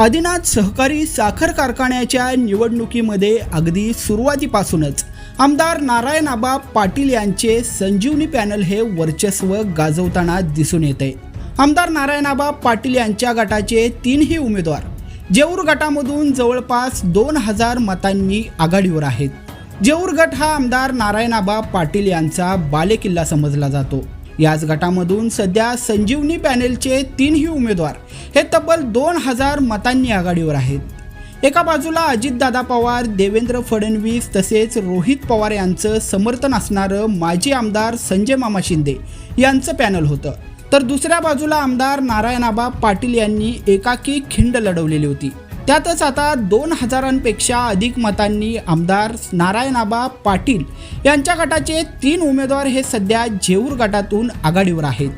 आदिनाथ सहकारी साखर कारखान्याच्या निवडणुकीमध्ये अगदी सुरुवातीपासूनच आमदार नारायण आबा पाटील यांचे संजीवनी पॅनल हे वर्चस्व गाजवताना दिसून येते. आमदार नारायणाबा पाटील यांच्या गटाचे तीनही उमेदवार जेऊर गटामधून जवळपास दोन हजार मतांनी आघाडीवर आहेत. जेऊर गट हा आमदार नारायणाबा पाटील यांचा बालेकिल्ला समजला जातो. याच गटामधून सध्या संजीवनी पॅनेलचे तीनही उमेदवार हे तब्बल दोन हजार मतांनी आघाडीवर आहेत. एका बाजूला अजितदादा पवार देवेंद्र फडणवीस तसेच रोहित पवार यांचं समर्थन असणारं माजी आमदार संजय मामा शिंदे यांचं पॅनल होतं. तर दुसऱ्या बाजूला आमदार नारायणाबा पाटील यांनी एकाकी खिंड लढवलेली होती. त्यातच आता दोन हजारांपेक्षा अधिक मतांनी आमदार नारायणाबा पाटील यांच्या गटाचे तीन उमेदवार हे सध्या जेऊर गटातून आघाडीवर आहेत.